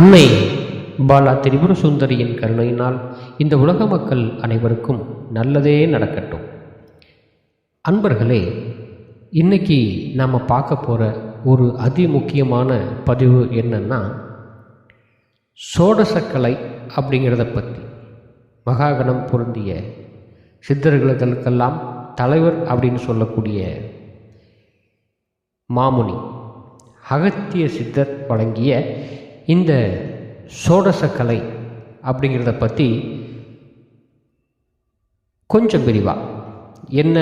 அன்னை பாலா திரிபுர சுந்தரியின் கருணையினால் இந்த உலக மக்கள் அனைவருக்கும் நல்லதே நடக்கட்டும். அன்பர்களே இன்னைக்கு நாம் பார்க்க போகிற ஒரு அதி முக்கியமான பதிவு என்னன்னா சோடசக்கலை அப்படிங்கிறத பற்றி மகாகணம் பொருந்திய சித்தர்களுக்கெல்லாம் தலைவர் அப்படின்னு சொல்லக்கூடிய மாமுனி அகத்திய சித்தர் வழங்கிய இந்த சோடசக்கலை அப்படிங்கிறத பற்றி கொஞ்சம் விரிவாக என்ன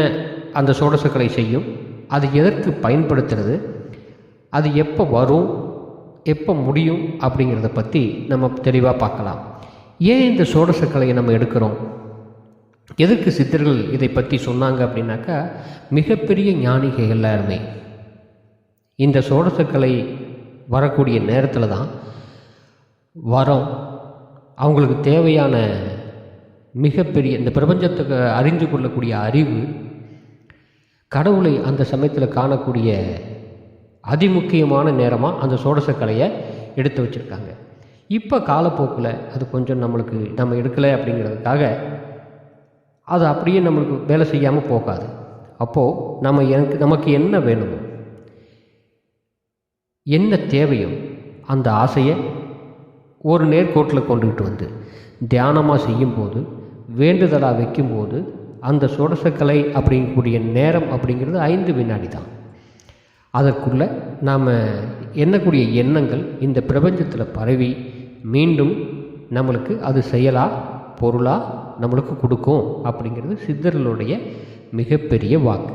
அந்த சோடசக்கலை செய்யும்? அது எதற்கு பயன்படுத்துறது? அது எப்போ வரும்? எப்போ முடியும்? அப்படிங்கிறத பற்றி நம்ம தெளிவாக பார்க்கலாம். ஏன் இந்த சோடசக்கலையை நம்ம எடுக்கிறோம்? எதற்கு சித்தர்கள் இதை பற்றி சொன்னாங்க அப்படின்னாக்கா மிகப்பெரிய ஞானிகள் எல்லாருமே. இந்த சோடசக்கலை வரக்கூடிய நேரத்தில் தான் வரம். அவங்களுக்கு தேவையான மிகப்பெரிய இந்த பிரபஞ்சத்துக்கு அறிந்து கொள்ளக்கூடிய அறிவு கடவுளை அந்த சமயத்தில் காணக்கூடிய அதிமுக்கியமான நேரமாக அந்த சோடசக்கலையை எடுத்து வச்சுருக்காங்க. இப்போ காலப்போக்கில் அது கொஞ்சம் நம்மளுக்கு நம்ம எடுக்கலை அப்படிங்கிறதுக்காக அது அப்படியே நம்மளுக்கு வேலை செய்யாமல் போகாது. அப்போது நம்ம எனக்கு நமக்கு என்ன வேணுமோ என்ன தேவையோ அந்த ஆசையை ஒரு நேர்கோட்டில் கொண்டுகிட்டு வந்து தியானமாக செய்யும்போது வேண்டுதலாக வைக்கும்போது அந்த சுடசக்கலை அப்படிங்கக்கூடிய நேரம் அப்படிங்கிறது ஐந்து வினாடி தான். அதற்குள்ளே நாம் எண்ணக்கூடிய எண்ணங்கள் இந்த பிரபஞ்சத்தில் பரவி மீண்டும் நம்மளுக்கு அது செயலாக பொருளாக நம்மளுக்கு கொடுக்கும் அப்படிங்கிறது சித்தர்களுடைய மிகப்பெரிய வாக்கு.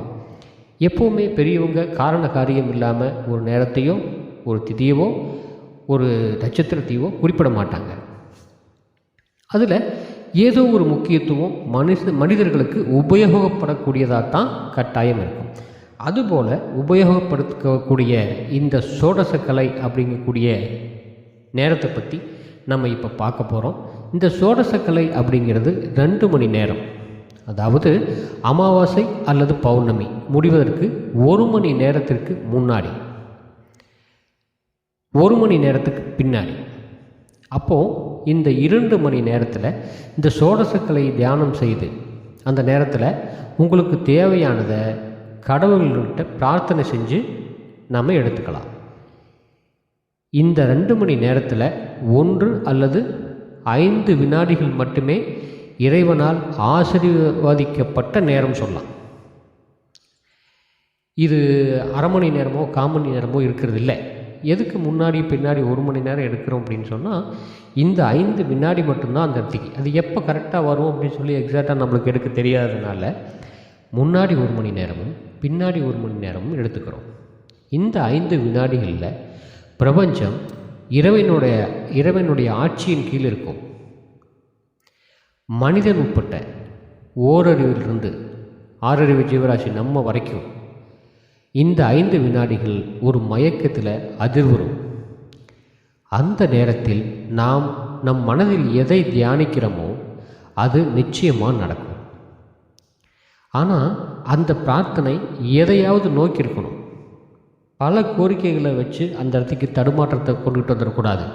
எப்போவுமே பெரியவங்க காரண காரியம் இல்லாமல் ஒரு நேரத்தையோ ஒரு திதியவோ ஒரு நட்சத்திரத்தையோ குறிப்பிட மாட்டாங்க அதில் ஏதோ ஒரு முக்கியத்துவம் மனுஷ மனிதர்களுக்கு உபயோகப்படக்கூடியதாக தான் கட்டாயம் இருக்கும். அதுபோல் உபயோகப்படுத்தக்கூடிய இந்த சோடசக்கலை அப்படிங்கக்கூடிய நேரத்தை பற்றி நம்ம இப்போ பார்க்க போகிறோம் இந்த சோடசக்கலை அப்படிங்கிறது ரெண்டு மணி நேரம். அதாவது அமாவாசை அல்லது பௌர்ணமி முடிவதற்கு ஒரு மணி நேரத்திற்கு முன்னாடி. ஒரு மணி நேரத்துக்கு பின்னாடி. அப்போது இந்த இரண்டு மணி நேரத்தில் இந்த சோடசக்கலை தியானம் செய்து அந்த நேரத்தில் உங்களுக்கு தேவையானதை கடவுள்கிட்ட பிரார்த்தனை செஞ்சு நம்ம எடுத்துக்கலாம். இந்த ரெண்டு மணி நேரத்தில் ஒன்று அல்லது ஐந்து வினாடிகள் மட்டுமே இறைவனால் ஆசீர்வாதிக்கப்பட்ட நேரம் சொல்லலாம். இது அரை மணி நேரமோ கால் மணி நேரமோ இருக்கிறது இல்லை எதுக்கு முன்னாடி பின்னாடி ஒரு மணி நேரம் எடுக்கிறோம் அப்படின்னு சொன்னால் இந்த ஐந்து வினாடி மட்டும்தான் அந்த இடத்துக்கு அது எப்போ கரெக்டாக வரும் அப்படின்னு சொல்லி எக்ஸாக்டாக நம்மளுக்கு எடுக்க தெரியாததுனால முன்னாடி ஒரு மணி நேரமும் பின்னாடி ஒரு மணி நேரமும் எடுத்துக்கிறோம். இந்த ஐந்து வினாடிகளில் பிரபஞ்சம் இறைவனுடைய இறைவனுடைய ஆட்சியின் கீழ் இருக்கும். மனிதன் உட்பட்ட ஓரறிவிலிருந்து ஆறறிவு ஜீவராசி நம்ம வரைக்கும் இந்த ஐந்து வினாடிகள் ஒரு மயக்கத்தில் அதிர்வுறும். அந்த நேரத்தில் நாம் நம் மனதில் எதை தியானிக்கிறோமோ அது நிச்சயமாக நடக்கும். ஆனால் அந்த பிரார்த்தனை எதையாவது நோக்கி இருக்கணும் பல கோரிக்கைகளை வச்சு அந்த இடத்துக்கு தடுமாற்றத்தை கொண்டுகிட்டு வந்துடக்கூடாது.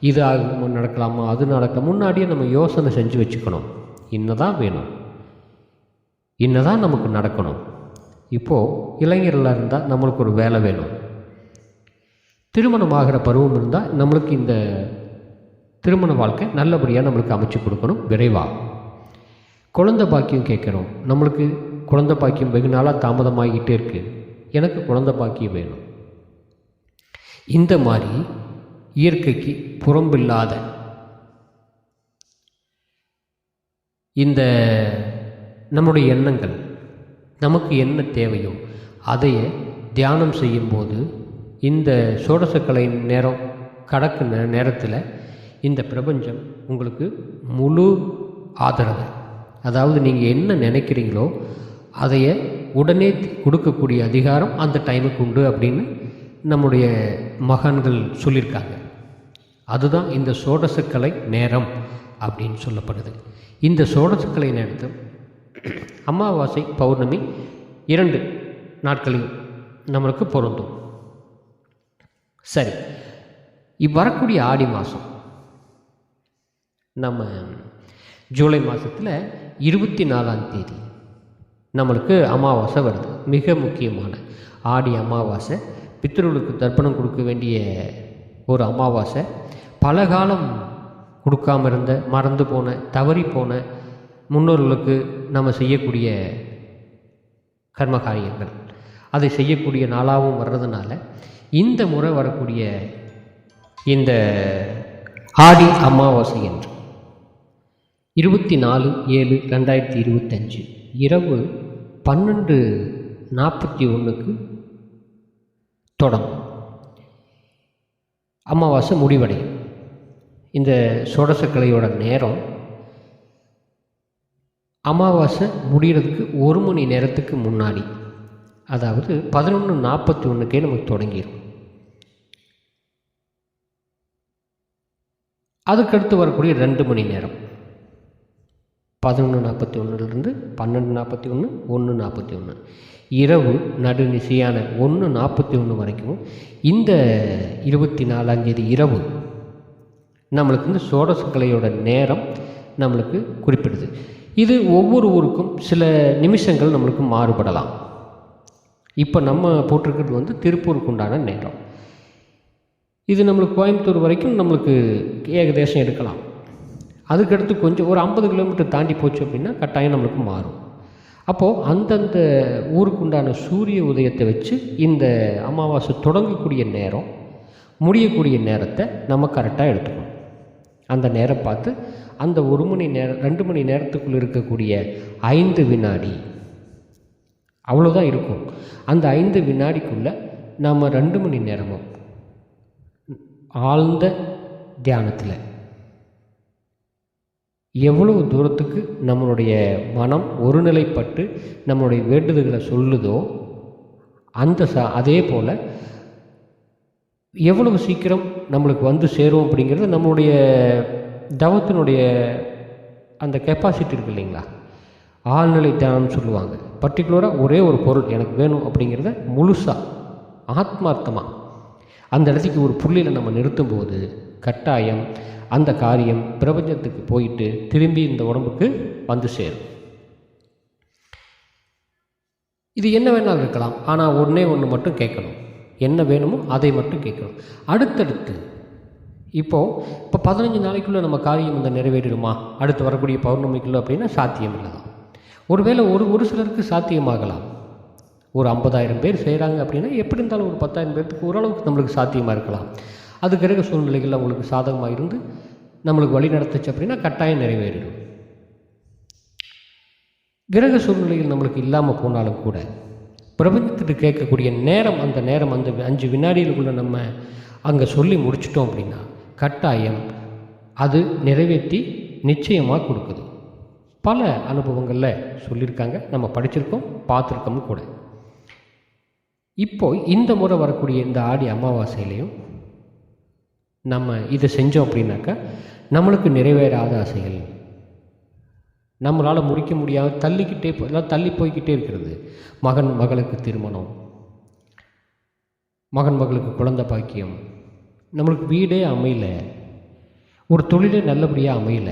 இது ஆகும் நடக்கலாமா அது நடக்க முன்னாடியே நம்ம யோசனை செஞ்சு வச்சுக்கணும். இன்னதான் வேணும். இன்னதான் நமக்கு நடக்கணும். இப்போது இளைஞர்களாக இருந்தால் நம்மளுக்கு ஒரு வேலை வேணும். திருமணம் ஆகிற பருவம் இருந்தால் நம்மளுக்கு இந்த திருமண வாழ்க்கை நல்லபடியாக நம்மளுக்கு அமைச்சு கொடுக்கணும் விரைவாக குழந்த பாக்கியம் கேட்குறோம். நம்மளுக்கு குழந்த பாக்கியம் வெகு நாளாக தாமதமாகிக்கிட்டே இருக்குது எனக்கு குழந்த பாக்கியம் வேணும். இந்த மாதிரி இயற்கைக்கு புறம்பில்லாத இந்த நம்முடைய எண்ணங்கள் நமக்கு என்ன தேவையோ அதையே தியானம் செய்யும்போது இந்த சோடசக்கலை நேரம் கடக்கு நேரத்தில் இந்த பிரபஞ்சம் உங்களுக்கு முழு ஆதரவு. அதாவது நீங்கள் என்ன நினைக்கிறீங்களோ அதைய உடனே கொடுக்கக்கூடிய அதிகாரம் அந்த டைமுக்கு உண்டு அப்படின்னு நம்முடைய மகான்கள் சொல்லியிருக்காங்க. அதுதான் இந்த சோடசக்கலை நேரம் அப்படின்னு சொல்லப்படுது. இந்த சோடசக்கலை நேரத்தில் அமாவாசை பௌர்ணமி இரண்டு நாட்களில் நம்மளுக்கு பொருந்தும். சரி இவ்வரக்கூடிய ஆடி மாதம் நம்ம ஜூலை மாதத்தில் இருபத்தி நாலாம் தேதி நம்மளுக்கு அமாவாசை வருது. மிக முக்கியமான ஆடி அமாவாசை. பித்தர்களுக்கு தர்ப்பணம் கொடுக்க வேண்டிய ஒரு அமாவாசை. பல காலம் கொடுக்காம இருந்த மறந்து போன தவறி போன முன்னோர்களுக்கு நம்ம செய்யக்கூடிய கர்ம காரியங்கள் அதை செய்யக்கூடிய நாளாகவும் வர்றதுனால இந்த முறை வரக்கூடிய இந்த ஆடி அமாவாசை என்று இருபத்தி நாலு ஏழு ரெண்டாயிரத்தி இருபத்தஞ்சு இரவு பன்னெண்டு நாற்பத்தி ஒன்றுக்கு தொடங்கும். அமாவாசை முடிவடையும். இந்த சோடசக்கலையோட நேரம் அமாவாசை முடிகிறதுக்கு ஒரு மணி நேரத்துக்கு முன்னாடி. அதாவது பதினொன்று நாற்பத்தி ஒன்றுக்கே நமக்கு தொடங்கிடும் அதுக்கடுத்து வரக்கூடிய ரெண்டு மணி நேரம். பதினொன்று நாற்பத்தி ஒன்றுலேருந்து பன்னெண்டு நாற்பத்தி ஒன்று ஒன்று நாற்பத்தி ஒன்று இரவு நடுநிசையான ஒன்று நாற்பத்தி ஒன்று வரைக்கும் இந்த இருபத்தி நாலாந்தேதி இரவு நம்மளுக்கு இந்த சோடசக்கலையோட நேரம் நம்மளுக்கு குறிப்பிடுது. இது ஒவ்வொரு ஊருக்கும் சில நிமிஷங்கள் நம்மளுக்கு மாறுபடலாம். இப்போ நம்ம போட்டிருக்கிறது வந்து திருப்பூருக்கு உண்டான நேரம். இது நம்மளுக்கு கோயம்புத்தூர் வரைக்கும் நம்மளுக்கு ஏகதேசம் எடுக்கலாம். அதுக்கடுத்து கொஞ்சம் ஒரு ஐம்பது கிலோமீட்டர் தாண்டி போச்சு அப்படின்னா கட்டாயம் நம்மளுக்கு மாறும். அப்போது அந்தந்த ஊருக்கு உண்டான சூரிய உதயத்தை வச்சு இந்த அமாவாசை தொடங்கக்கூடிய நேரம் முடியக்கூடிய நேரத்தை நம்ம கரெக்டாக எடுத்துக்கணும். அந்த நேரம் பார்த்து அந்த ஒரு மணி நேரம் ரெண்டு மணி நேரத்துக்குள்ளே இருக்கக்கூடிய ஐந்து வினாடி. அவ்வளோதான் இருக்கும். அந்த ஐந்து வினாடிக்குள்ளே நாம் ரெண்டு மணி நேரமும் ஆழ்ந்த தியானத்தில். எவ்வளவு தூரத்துக்கு நம்மளுடைய மனம் ஒருநிலைப்பட்டு நம்மளுடைய வேண்டுதல்களை சொல்லுதோ அந்த ச அதே போல் எவ்வளவு சீக்கிரம் நம்மளுக்கு வந்து சேரும் அப்படிங்கிறது நம்மளுடைய தவத்தினுடைய அந்த கெப்பாசிட்டி இருக்கு இல்லைங்களா? ஆழ்நிலை தியானம்னு சொல்லுவாங்க. பர்டிகுலராக ஒரே ஒரு பொருள் எனக்கு வேணும் அப்படிங்கிறத முழுசாக ஆத்மார்த்தமாக அந்த இடத்துக்கு ஒரு புள்ளியில் நம்ம நிறுத்தும்போது கட்டாயம் அந்த காரியம் பிரபஞ்சத்துக்கு போயிட்டு திரும்பி இந்த உடம்புக்கு வந்து சேரும். இது என்ன வேணாலும் இருக்கலாம். ஆனால் ஒன்றே ஒன்று மட்டும் கேட்கணும். என்ன வேணுமோ அதை மட்டும் கேட்கணும். அடுத்தடுத்து இப்போது இப்போ பதினஞ்சு நாளைக்குள்ளே நம்ம காரியம் இந்த நிறைவேறிடுமா? அடுத்து வரக்கூடிய பௌர்ணமிக்குள்ளே அப்படின்னா சாத்தியம் இல்லை தான் ஒருவேளை ஒரு ஒரு சிலருக்கு சாத்தியமாகலாம். ஒரு ஐம்பதாயிரம் பேர் செய்கிறாங்க அப்படின்னா எப்படி இருந்தாலும் ஒரு பத்தாயிரம் பேர்த்துக்கு ஓரளவுக்கு நம்மளுக்கு சாத்தியமாக இருக்கலாம். அது கிரக சூழ்நிலைகள் அவங்களுக்கு சாதகமாக இருந்து நம்மளுக்கு வழி நடத்துச்சு அப்படின்னா கட்டாயம் நிறைவேறிடும். கிரக சூழ்நிலைகள் நம்மளுக்கு இல்லாமல் போனாலும் கூட பிரபஞ்சத்துக்கு கேட்கக்கூடிய நேரம் அந்த நேரம் அந்த அஞ்சு வினாடிகளுக்குள்ளே நம்ம அங்கே சொல்லி முடிச்சிட்டோம் அப்படின்னா கட்டாயம் அது நிறைவேற்றி நிச்சயமாக கொடுக்குது. பல அனுபவங்களில் சொல்லியிருக்காங்க. நம்ம படிச்சிருக்கோம் பார்த்துருக்கோம் கூட. இப்போ இந்த முறை வரக்கூடிய இந்த ஆடி அமாவாசையிலையும் நம்ம இதை செஞ்சோம் அப்படின்னாக்கா நம்மளுக்கு நிறைவேறாத ஆசைகள் நம்மளால் முடிக்க முடியாமல் தள்ளிக்கிட்டே போ எல்லாம் தள்ளி போய்கிட்டே இருக்கிறது. மகன் மகளுக்கு திருமணம். மகன் மகளுக்கு குழந்தை பாக்கியம். நம்மளுக்கு வீடே அமையல. ஒரு தொழிலே நல்லபடியாக அமையல.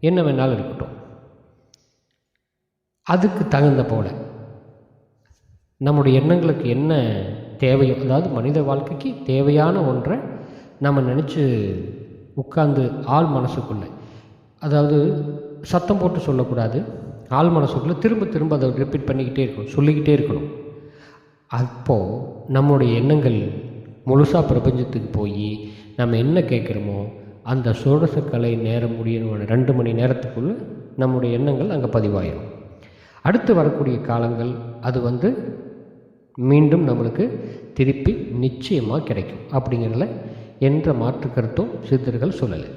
என்ன வேணாலும் இருக்கட்டும். அதுக்கு தகுந்த போல் நம்முடைய எண்ணங்களுக்கு என்ன தேவையோ அதாவது மனித வாழ்க்கைக்கு தேவையான ஒன்றை நம்ம நினச்சி உட்கார்ந்து ஆள் மனசுக்குள்ளே அதாவது சத்தம் போட்டு சொல்லக்கூடாது. ஆள் மனசுக்குள்ளே திரும்ப திரும்ப அதை ரிப்பீட் பண்ணிக்கிட்டே இருக்கணும் சொல்லிக்கிட்டே இருக்கணும். அப்போது நம்முடைய எண்ணங்கள் முழுசாக பிரபஞ்சத்துக்கு போய் நம்ம என்ன கேட்குறோமோ அந்த சோடசக்கலை நேரம் முடியணும் ரெண்டு மணி நேரத்துக்குள்ளே நம்முடைய எண்ணங்கள் அங்கே பதிவாயிடும் அடுத்து வரக்கூடிய காலங்கள் அது வந்து மீண்டும் நம்மளுக்கு திருப்பி நிச்சயமாக கிடைக்கும் அப்படிங்கிறதுல என்ற மாற்று கருத்தும் சித்தர்கள் சொல்லலை.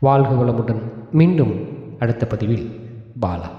வாழ்க வளமுடன். மீண்டும் அடுத்த பதிவில் பாலா